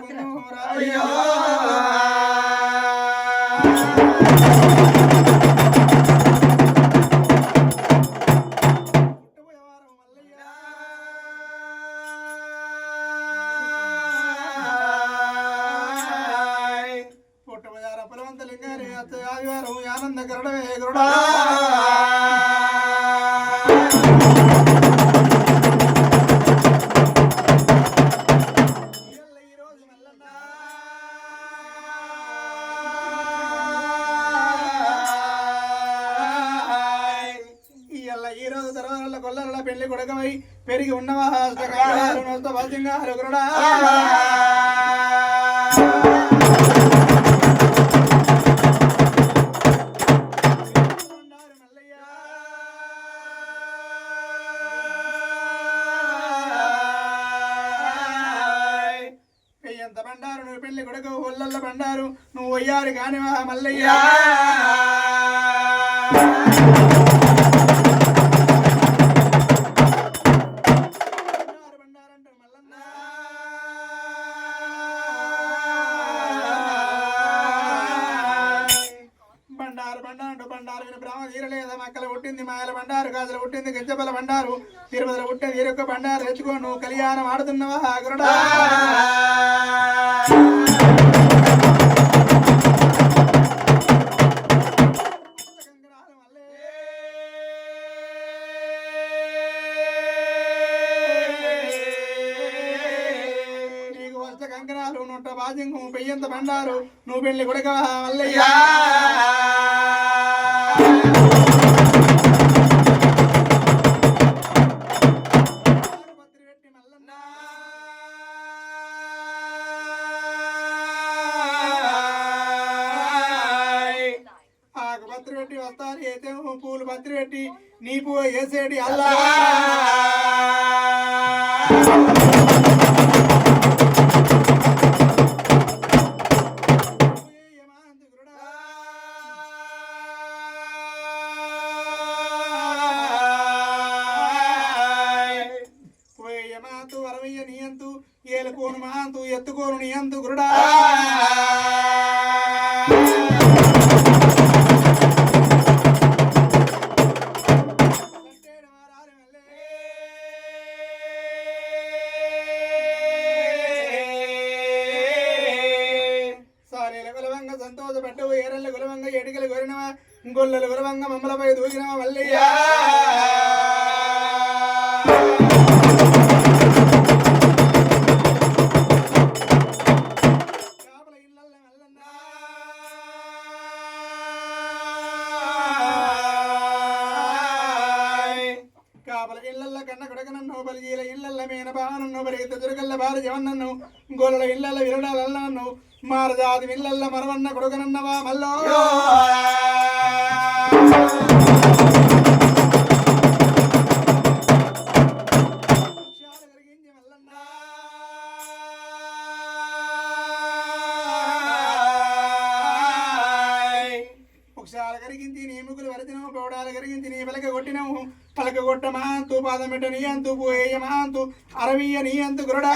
నీకును రాయ్యో. పుట్టబోయేవారం మల్లయ్య. పుట్టబోయార ఫలవంత లింగారి అత్త ఆదివారం ఆనంద గరుడవే గరుడా ఈరోజు తర్వాత కొల్లల పెళ్ళి కొడకమై పెరిగి ఉన్నవా? హరుగురుడా ఎంత బండారు నువ్వు పెళ్ళి కొడుకు ఒళ్ళల్ల బండారు నువ్వు అయ్యారు కానివా మల్లయ్య? బండారు బండారు బండారు విని బ్రాహ్మ మక్కల పుట్టింది మాయల బండారు గాజుల పుట్టింది గజ్జబల బండారు. తిరుపతిలో పుట్టే వీరొక్క బండారు తెచ్చుకో నువ్వు కళ్యాణం ఆడుతున్నవా గురుడా? శంకరాలు వస్త కంకణాలు పెయ్యంత బండారు నువ్వు పెళ్ళి కొడక వల్లయ్యా. పత్రి పెట్టి అయితే పూలు పత్రి పెట్టి నీ పువ్వు వేసేటి అల్లా. యమాంతు నీయంతు ఏలుకోను మహాంతు ఎత్తుకోను నీయంతు గురుడా. సారీల సంతోష పెట్టవు ఏరల్ల గులవంగ ఎడికల గొరినవా గొల్లలు గులవంగ మమ్మలపై దూకినవా మల్లయ్య కాపల ఇళ్ళల్ల కన్న కొడకనన్ను బలిజీల ఇళ్ళల్ల మేన బావనన్ను బరిగిత దుర్గల్ల బాల జవన్నన్ను గోలల ఇళ్ళల్ల విరడాలన్నన్ను మారజాది ఇళ్ళల్ల మరవన్న కొడుకనన్నవా వృక్షాలు కరిగించి నీ ముగ్గులు వరచినవు పౌడాలు కరిగించి నీ పలక కొట్టినము పలక కొట్ట మహాంతు పాదం పెట్ట నీ అంతు పోయేయ మహాంతు అరవీయ నీ అంతు గురుడా.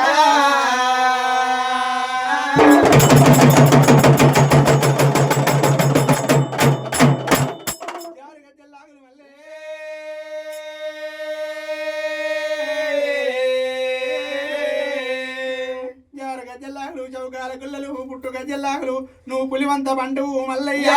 యారు చౌకాల గుల్లలు పుట్టు గజ్జల్లాగులు నువ్వు పులివంత పండువు మల్లయ్య